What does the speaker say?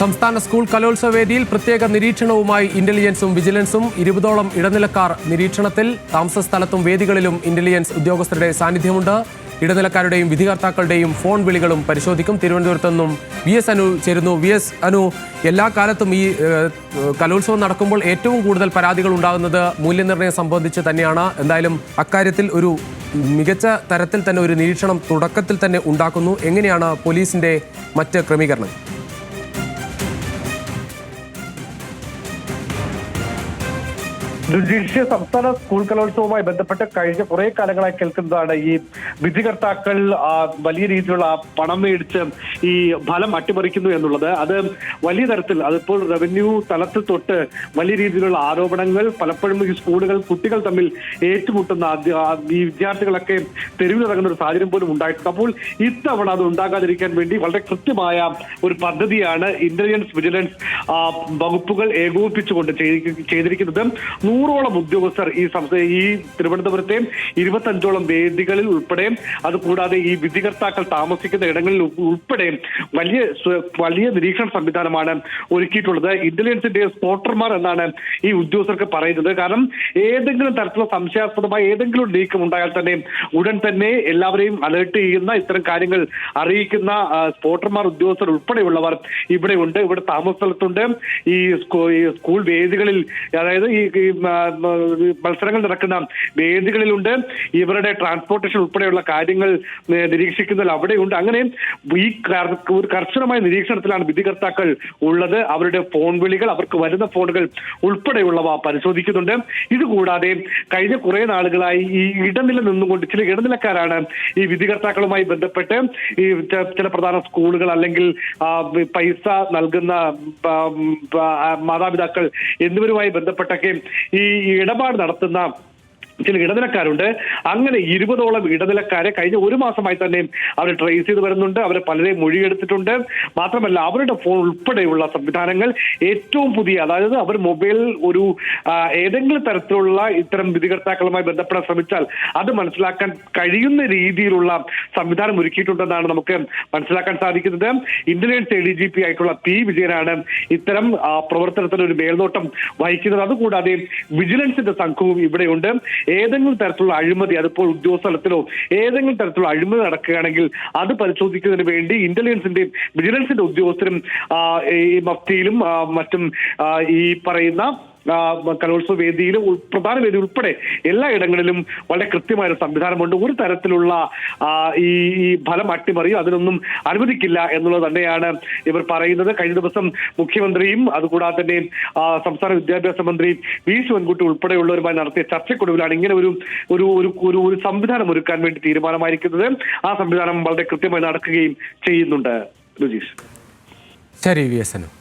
സംസ്ഥാന സ്കൂൾ കലോത്സവ വേദിയിൽ പ്രത്യേക നിരീക്ഷണവുമായി ഇന്റലിജൻസും വിജിലൻസും ഇരുപതോളം ഇടനിലക്കാർ നിരീക്ഷണത്തിൽ. താമസ സ്ഥലത്തും വേദികളിലും ഇന്റലിജൻസ് ഉദ്യോഗസ്ഥരുടെ സാന്നിധ്യമുണ്ട്. ഇടനിലക്കാരുടെയും വിധികർത്താക്കളുടെയും ഫോൺ വിളികളും പരിശോധിക്കും. തിരുവനന്തപുരത്തുനിന്നും വി എസ് അനു ചേരുന്നു. വി എസ് അനു എല്ലാ കാലത്തും ഈ കലോത്സവം നടക്കുമ്പോൾ ഏറ്റവും കൂടുതൽ പരാതികൾ ഉണ്ടാകുന്നത് മൂല്യനിർണയം സംബന്ധിച്ച് തന്നെയാണ്. എന്തായാലും അക്കാര്യത്തിൽ ഒരു മികച്ച തരത്തിൽ തന്നെ ഒരു നിരീക്ഷണം തുടക്കത്തിൽ തന്നെ ഉണ്ടാക്കുന്നു. എങ്ങനെയാണ് പോലീസിന്റെ മറ്റ് ക്രമീകരണം? ദേശീയ സംസ്ഥാന സ്കൂൾ കലോത്സവവുമായി ബന്ധപ്പെട്ട് കഴിഞ്ഞ കുറെ കാലങ്ങളായി കേൾക്കുന്നതാണ് ഈ വിധികർത്താക്കൾ വലിയ രീതിയിലുള്ള പണം മേടിച്ച് ഈ ഫലം അട്ടിമറിക്കുന്നു എന്നുള്ളത്. അത് വലിയ തരത്തിൽ അതിപ്പോൾ റവന്യൂ തലത്തിൽ തൊട്ട് വലിയ രീതിയിലുള്ള ആരോപണങ്ങൾ പലപ്പോഴും ഈ സ്കൂളുകൾ കുട്ടികൾ തമ്മിൽ ഏറ്റുമുട്ടുന്ന ഈ വിദ്യാർത്ഥികളൊക്കെ തെരുവിലിറങ്ങുന്ന ഒരു സാഹചര്യം പോലും ഉണ്ടായിട്ടുണ്ട്. അപ്പോൾ ഇത്തവണ അത് ഉണ്ടാകാതിരിക്കാൻ വേണ്ടി വളരെ കൃത്യമായ ഒരു പദ്ധതിയാണ് ഇന്റലിജൻസ് വിജിലൻസ് വകുപ്പുകൾ ഏകോപിപ്പിച്ചുകൊണ്ട് ചെയ്തി- ചെയ്തിരിക്കുന്നത്. നൂറോളം ഉദ്യോഗസ്ഥർ ഈ സംസ്ഥാന ഈ തിരുവനന്തപുരത്തെ ഇരുപത്തഞ്ചോളം വേദികളിൽ ഉൾപ്പെടെ അതുകൂടാതെ ഈ വിധികർത്താക്കൾ താമസിക്കുന്ന ഇടങ്ങളിൽ ഉൾപ്പെടെ വലിയ വലിയ നിരീക്ഷണ സംവിധാനമാണ് ഒരുക്കിയിട്ടുള്ളത്. ഇന്റലിജൻസിന്റെ സ്പോട്ടർമാർ എന്നാണ് ഈ ഉദ്യോഗസ്ഥർക്ക് പറയുന്നത്. കാരണം ഏതെങ്കിലും തരത്തിലുള്ള സംശയാസ്പദമായ ഏതെങ്കിലും നീക്കം ഉണ്ടായാൽ തന്നെ ഉടൻ തന്നെ എല്ലാവരെയും അലേർട്ട് ചെയ്യുന്ന ഇത്തരം കാര്യങ്ങൾ അറിയിക്കുന്ന സ്പോട്ടർമാർ ഉദ്യോഗസ്ഥർ ഉൾപ്പെടെയുള്ളവർ ഇവിടെ ഉണ്ട്. ഇവിടെ താമസ സ്ഥലത്തുണ്ട്. ഈ സ്കൂൾ വേദികളിൽ അതായത് ഈ മത്സരങ്ങൾ നടക്കുന്ന വേദികളിലുണ്ട്. ഇവരുടെ ട്രാൻസ്പോർട്ടേഷൻ ഉൾപ്പെടെയുള്ള കാര്യങ്ങൾ നിരീക്ഷിക്കുന്നതിൽ അവിടെയുണ്ട്. അങ്ങനെ ഈ ഒരു കർശനമായ നിരീക്ഷണത്തിലാണ് വിധികർത്താക്കൾ ഉള്ളത്. അവരുടെ ഫോൺ വിളികൾ അവർക്ക് വരുന്ന ഫോണുകൾ ഉൾപ്പെടെയുള്ളവ പരിശോധിക്കുന്നുണ്ട്. ഇതുകൂടാതെ കഴിഞ്ഞ കുറെ നാളുകളായി ഈ ഇടനില നിന്നുകൊണ്ട് ചില ഇടനിലക്കാരാണ് ഈ വിധികർത്താക്കളുമായി ബന്ധപ്പെട്ട് ഈ ചില പ്രധാന സ്കൂളുകൾ അല്ലെങ്കിൽ പൈസ നൽകുന്ന മാതാപിതാക്കൾ എന്നിവരുമായി ബന്ധപ്പെട്ടൊക്കെ ഈ ഇടപാട് നടത്തുന്ന ചില ഇടനിലക്കാരുണ്ട്. അങ്ങനെ ഇരുപതോളം ഇടനിലക്കാരെ കഴിഞ്ഞ ഒരു മാസമായി തന്നെ അവർ ട്രേസ് ചെയ്ത് വരുന്നുണ്ട്. അവരെ പലരെയും മൊഴിയെടുത്തിട്ടുണ്ട്. മാത്രമല്ല അവരുടെ ഫോൺ ഉൾപ്പെടെയുള്ള സംവിധാനങ്ങൾ ഏറ്റവും പുതിയ അതായത് അവർ മൊബൈൽ ഒരു ഏതെങ്കിലും തരത്തിലുള്ള ഇത്തരം വിധികർത്താക്കളുമായി ബന്ധപ്പെടാൻ ശ്രമിച്ചാൽ അത് മനസ്സിലാക്കാൻ കഴിയുന്ന രീതിയിലുള്ള സംവിധാനം ഒരുക്കിയിട്ടുണ്ടെന്നാണ് നമുക്ക് മനസ്സിലാക്കാൻ സാധിക്കുന്നത്. Intelligence A D G P ആയിട്ടുള്ള പി വിജയനാണ് ഇത്തരം പ്രവർത്തനത്തിന് ഒരു മേൽനോട്ടം വഹിക്കുന്നത്. അതുകൂടാതെ വിജിലൻസിന്റെ സംഘവും ഇവിടെയുണ്ട്. ഏതെങ്കിലും തരത്തിലുള്ള അഴിമതി അതിപ്പോൾ ഉദ്യോഗസ്ഥലത്തിലോ ഏതെങ്കിലും തരത്തിലുള്ള അഴിമതി നടക്കുകയാണെങ്കിൽ അത് പരിശോധിക്കുന്നതിന് വേണ്ടി ഇന്റലിജൻസിന്റെയും വിജിലൻസിന്റെ ഉദ്യോഗസ്ഥരും ഈ മഫ്തിയിലും മറ്റും ഈ പറയുന്ന കലോത്സവ വേദിയിലും ഉൾ- പ്രധാന വേദി ഉൾപ്പെടെ എല്ലാ ഇടങ്ങളിലും വളരെ കൃത്യമായ സംവിധാനമുണ്ട്. ഒരു തരത്തിലുള്ള ഈ ഈ ഫലം അട്ടിമറിയും അതിനൊന്നും അനുവദിക്കില്ല എന്നുള്ളത് തന്നെയാണ് ഇവർ പറയുന്നത്. കഴിഞ്ഞ ദിവസം മുഖ്യമന്ത്രിയും അതുകൂടാതെ തന്നെ സംസ്ഥാന വിദ്യാഭ്യാസ മന്ത്രി വി ശിവൻകുട്ടി ഉൾപ്പെടെയുള്ളവരുമായി നടത്തിയ ചർച്ചയ്ക്കൊടുവിലാണ് ഇങ്ങനെ ഒരു ഒരു ഒരു ഒരു സംവിധാനം ഒരുക്കാൻ വേണ്ടി തീരുമാനമായിരിക്കുന്നത്. ആ സംവിധാനം വളരെ കൃത്യമായി നടക്കുകയും ചെയ്യുന്നുണ്ട്. രുചീഷ് ശരി വി എസ്